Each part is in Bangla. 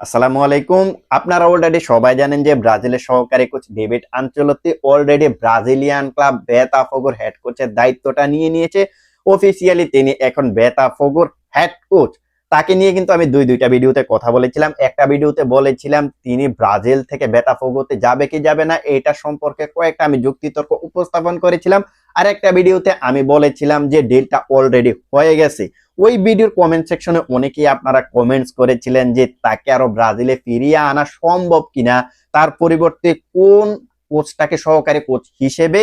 আসসালামু আলাইকুম। আপনারা অলরেডি সবাই জানেন যে ব্রাজিলের সহকারী coach David Ancelotti already Brazilian club বেতাফোগোর head কোচের দায়িত্বটা নিয়ে নিয়েছে। অফিসিয়ালি তিনি এখন বেতাফোগোর হেড কোচ তাকে নিয়ে কিন্তু আমি দুই দুইটা ভিডিওতে কথা বলেছিলাম। একটা ভিডিওতে বলেছিলাম, তিনি ব্রাজিল থেকে বেতাফোগোতে যাবে কি যাবে না? এটা সম্পর্কে কয়েকটা আমি যুক্তিতর্ক উপস্থাপন করেছিলাম। আর একটা ভিডিওতে আমি বলেছিলাম যে ডিলটা অলরেডি হয়ে গেছে। ওই ভিডিওর কমেন্ট সেকশনে অনেকেই আপনারা কমেন্টস করেছিলেন যে তাকে আরও ব্রাজিলে ফিরিয়ে আনা সম্ভব কিনা, তার পরিবর্তে কোন কোচটাকে সহকারী কোচ হিসেবে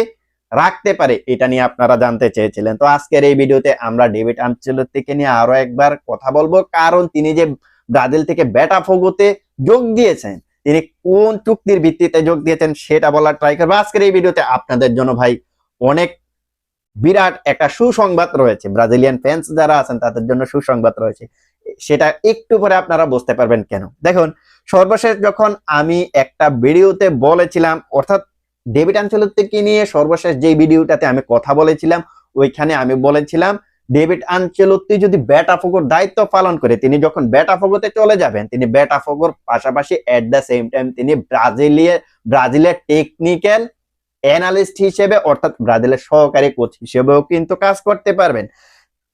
রাখতে পারে এটা নিয়ে আপনারা জানতে চেয়েছিলেন। তো আজকের এই ভিডিওতে আমরা ডেভিড আনচেলত্তিকে নিয়ে আরও একবার কথা বলব, কারণ তিনি যে ব্রাজিল থেকে বেটা ফোগোতে যোগ দিয়েছেন, তিনি কোন চুক্তির ভিত্তিতে যোগ দিয়েছেন সেটা বলার ট্রাই করব। আজকের এই ভিডিওতে আপনাদের জন্য ভাই অনেক বিরাট একটা সুসংবাদ রয়েছে। ব্রাজিলিয়ান ফ্যান্স যারা আছেন, তাদের জন্য সুসংবাদ রয়েছে। সেটা একটু পরে আপনারা বুঝতে পারবেন কেন? দেখুন, সর্বশেষ যখন আমি একটা ভিডিওতে বলেছিলাম, অর্থাৎ ডেভিড আনচেলত্তিকে নিয়ে সর্বশেষ যে ভিডিওটাতে আমি কথা বলেছিলাম, ওইখানে আমি বলেছিলাম, ডেভিড আনচেলত্তি যদি ব্যাটাফোগোর দায়িত্ব পালন করে, তিনি যখন ব্যাটাফোগোতে চলে যাবেন, তিনি ব্যাটাফোগোর পাশাপাশি এট দ্য সেম টাইম তিনি ব্রাজিলিয়া, ব্রাজিলের টেকনিক্যাল অ্যানালিস্ট হিসেবে, অর্থাৎ ব্রাজিলের সহকারী কোচ হিসেবেও কিন্তু কাজ করতে পারবেন।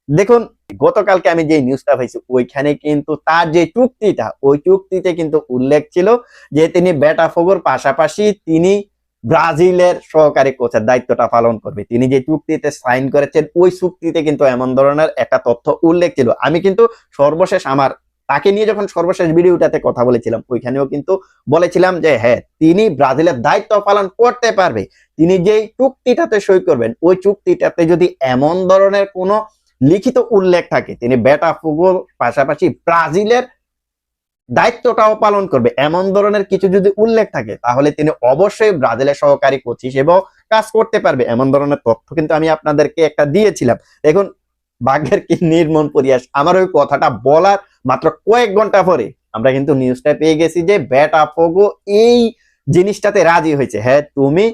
দেখুন, গতকালকে আমি যে নিউজটা পাইছি, ওইখানে কিন্তু তার যে চুক্তিটা, ওই চুক্তিতে কিন্তু উল্লেখ ছিল যে তিনি ব্যাটাফোগোর পাশাপাশি তিনি ব্রাজিলের সহকারী কোচের দায়িত্বটা পালন করবে। তিনি যে চুক্তিতে সাইন করেছেন, ওই চুক্তিতে কিন্তু এমন ধরনের একটা তথ্য উল্লেখ ছিল। আমি কিন্তু সর্বশেষ আমার তাকে নিয়ে যখন সর্বশেষ ভিডিওটাতে কথা বলেছিলাম, ওইখানেও কিন্তু বলেছিলাম যে হ্যাঁ তিনি ব্রাজিলের দায়িত্ব পালন করতে পারবে। তিনি যেই চুক্তিটাতে সই করবেন, ওই চুক্তিটাতে যদি এমন ধরনের কোনো লিখিত উল্লেখ থাকে, তিনি বেটা ফুগোর পাশাপাশি ব্রাজিলের দায়িত্বটাও পালন করবে। এমন ধরনের কিছু যদি উল্লেখ থাকে, তাহলে তিনি অবশ্যই ব্রাজিলের সহকারী কোচ হিসেবেও কাজ করতে পারবে। এমন ধরনের তথ্য কিন্তু আমি আপনাদেরকে একটা দিয়েছিলাম। দেখুন ভাগ্যের কি নির্মম পরিয়াস আমার ওই কথাটা বলার মাত্র কয়েক ঘণ্টা পরে আমরা কিন্তু নিউজটা পেয়ে গেছি যে ব্যাটা ফোগো এই জিনিসটাতে রাজি হয়েছে। হ্যাঁ তুমি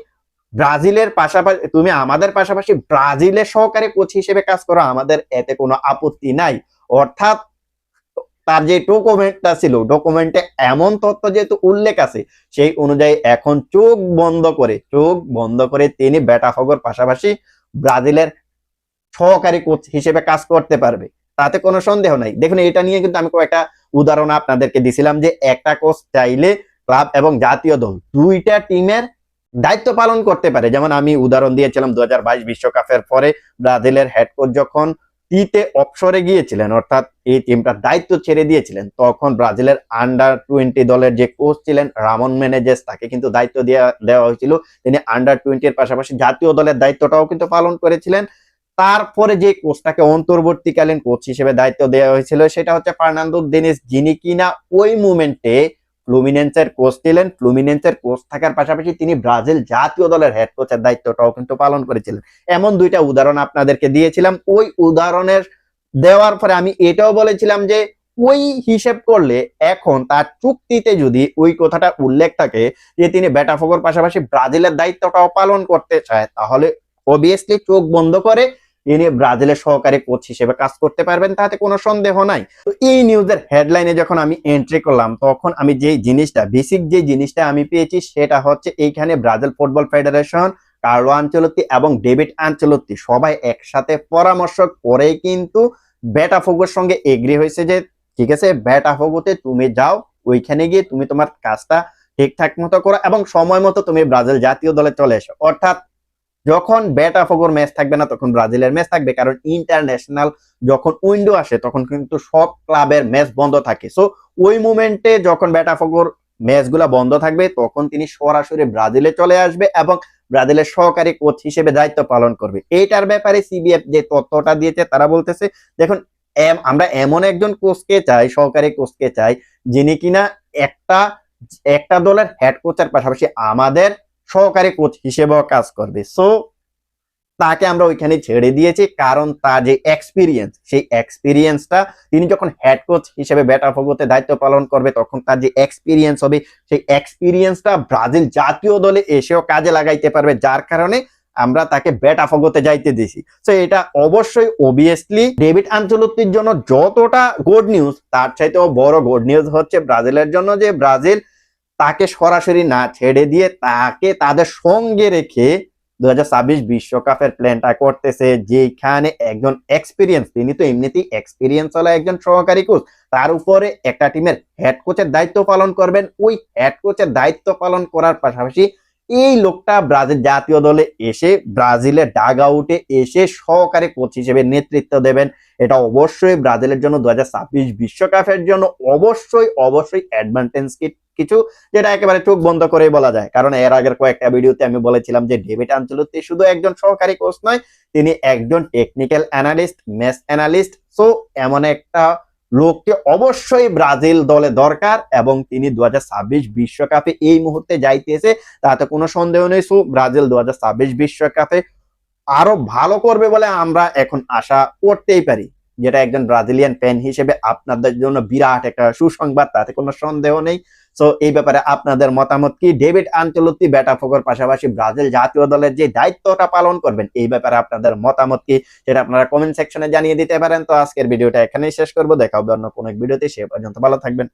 ব্রাজিলের পাশাপাশি, তুমি আমাদের পাশাপাশি ব্রাজিলের সহকারী কোচ হিসেবে কাজ করো, আমাদের এতে কোনো আপত্তি নাই। অর্থাৎ তার যে ডকুমেন্টটা ছিল, ডকুমেন্টে এমন তথ্য যেহেতু উল্লেখ আছে, সেই অনুযায়ী এখন চোখ বন্ধ করে, চোখ বন্ধ করে তিনি ব্যাটাফগর পাশাপাশি ব্রাজিলের সহকারী কোচ হিসেবে কাজ করতে পারবে, তাতে কোনো সন্দেহ নাই। দেখুন, এটা নিয়ে কিন্তু আমি কয়েকটা উদাহরণ আপনাদেরকে দিছিলাম যে একটা কোচ চাইলে ক্লাব এবং জাতীয় দল দুইটা টিমের দায়িত্ব পালন করতে পারে। যেমন আমি উদাহরণ দিয়েছিলাম দু বিশ্বকাপের পরে ব্রাজিলের হেড কোচ যখন টিতে অপসরে গিয়েছিলেন, অর্থাৎ এই টিমটার দায়িত্ব ছেড়ে দিয়েছিলেন, তখন ব্রাজিলের আন্ডার টোয়েন্টি দলের যে কোচ ছিলেন রামন মেনেজেস, তাকে কিন্তু দায়িত্ব দেওয়া দেওয়া হয়েছিল। তিনি আন্ডার টোয়েন্টির পাশাপাশি জাতীয় দলের দায়িত্বটাও কিন্তু পালন করেছিলেন। তারপরে যে কোচটাকে অন্তর্বর্তীকালীন কোচ হিসেবে দায়িত্ব দেওয়া হয়েছিল, সেটা হচ্ছে ফার্নান্দো ডেনিস যিনি কিনা ওই মুমেন্টে ফ্লুমিনেন্সের কোচ ছিলেন। ফ্লুমিনেন্সের কোচ থাকার পাশাপাশি তিনি ব্রাজিল জাতীয় দলের হেড কোচের দায়িত্বটাও কিন্তু পালন করেছিলেন। এমন দুইটা উদাহরণ আপনাদেরকে দিয়েছিলাম। ওই উদাহরণের দেওয়ার পরে আমি এটাও বলেছিলাম যে, ওই হিসেব করলে এখন তার চুক্তিতে যদি ওই কথাটা উল্লেখ থাকে যে, তিনি ব্যাটাফোগর পাশাপাশি ব্রাজিলের দায়িত্বটাও পালন করতে চায়, তাহলে অবভিয়াসলি চোখ বন্ধ করে তিনি ব্রাজিলের সহকারী কোচ হিসেবে কাজ করতে পারবেন, তাতে কোনো সন্দেহ নাই। তো এই নিউজের হেডলাইনে যখন আমি এন্ট্রি করলাম, তখন আমি যে জিনিসটা বেসিক যে জিনিসটা আমি পেয়েছি, সেটা হচ্ছে এইখানে Brazil football federation Carlo Ancelotti এবং ডেভিড আঞ্চলত্তি সবাই একসাথে পরামর্শ করেই কিন্তু ব্যাটাফোগোর সঙ্গে এগ্রি হয়েছে যে, ঠিক আছে ব্যাটাফোগোতে তুমি যাও, ওইখানে গিয়ে তুমি তোমার কাজটা ঠিকঠাক মতো করো এবং সময় মতো তুমি ব্রাজিল জাতীয় দলে চলে এসো। অর্থাৎ যখন ব্যাটাফোগোর ম্যাচ থাকবে না, তখন ব্রাজিলের ম্যাচ থাকবে। কারণ ইন্টারন্যাশনাল যখন উইন্ডো আসে, তখন কিন্তু সব ক্লাবের ম্যাচ বন্ধ থাকে। সো ওই মুমেন্টে যখন ব্যাটাফোগোর ম্যাচগুলা বন্ধ থাকবে, তখন তিনি সরাসরি ব্রাজিলে চলে আসবে এবং ব্রাজিলের সহকারী কোচ হিসেবে দায়িত্ব পালন করবে। এইটার ব্যাপারে সিবিএফ যে তথ্যটা দিয়েছে, তারা বলতেছে, দেখুন আমরা এমন একজন কোচকে চাই, সহকারী কোচকে চাই, যিনি কিনা একটা একটা দলের হেড কোচের পাশাপাশি আমাদের সহকারী কোচ হিসেবেও কাজ করবে। সো তাকে আমরা ওইখানে ছেড়ে দিয়েছি কারণ তার যে এক্সপিরিয়েন্স সেই এক্সপিরিয়েন্সটা তিনি যখন হেড কোচ হিসেবে ব্যাটাফোগোতে দায়িত্ব পালন করবে, তখন তার যে এক্সপিরিয়েন্স হবে, সেই এক্সপিরিয়েন্সটা ব্রাজিল জাতীয় দলে এসেও কাজে লাগাইতে পারবে, যার কারণে আমরা তাকে ব্যাট আফগতে যাইতে দিছি। তো এটা অবশ্যই অবভিয়াসলি ডেভিড আঞ্চলত্তির জন্য যতটা গুড নিউজ তার চাইতেও বড় গুড নিউজ হচ্ছে ব্রাজিলের জন্য যে ব্রাজিল তাকে সরাসরি না ছেড়ে দিয়ে তাকে তাদের সঙ্গে রেখে দু বিশ্বকাপের প্ল্যানটা করতেছে যেখানে একজন এক্সপিরিয়েন্স তিনি তো এমনিতেই এক্সপিরিয়েন্স হলো একজন সহকারী কোচ তার উপরে একটা টিমের হেড কোচের দায়িত্ব পালন করবেন। ওই হেড কোচের দায়িত্ব পালন করার পাশাপাশি এই লোকটা ব্রাজিল জাতীয় দলে এসে ব্রাজিলের ডাগ আউটে এসে সহকারী কোচ হিসেবে নেতৃত্ব দেবেন। এটা অবশ্যই ব্রাজিলের জন্য দু হাজার বিশ্বকাপের জন্য অবশ্যই অবশ্যই অ্যাডভান্টেজ কিছু যেটা একেবারে চোখ বন্ধ করে বলা যায়। কারণ এর আগের কয়েকটা ভিডিওতে আমি বলেছিলাম যে ডেভিড আঞ্চলত্তি শুধু একজন সহকারী কোচ নয়, তিনি একজন technical analyst match analyst so এমন একটা লোককে অবশ্যই ব্রাজিল দলে দরকার এবং তিনি দু বিশ্বকাপে এই মুহূর্তে যাইতেছে তাতে কোনো সন্দেহ নেই। সো, ব্রাজিল দু বিশ্বকাপে আরও ভালো করবে বলে আমরা এখন আশা করতেই পারি, যেটা একজন ব্রাজিলিয়ান ফ্যান হিসেবে আপনাদের জন্য বিরাট একটা সুসংবাদ, তাতে কোনো সন্দেহ নেই। সো এই ব্যাপারে আপনাদের মতামত কি? ডেভিড আঞ্চলত্তি ব্যাটাফোকর পাশাপাশি ব্রাজিল জাতীয় দলের যে দায়িত্বটা পালন করবেন, এই ব্যাপারে আপনাদের মতামত কি? সেটা আপনারা কমেন্ট সেকশনে জানিয়ে দিতে পারেন। তো আজকের ভিডিওটা এখানেই শেষ করব। দেখা হবে অন্য কোনো ভিডিওতে। সে পর্যন্ত ভালো থাকবেন।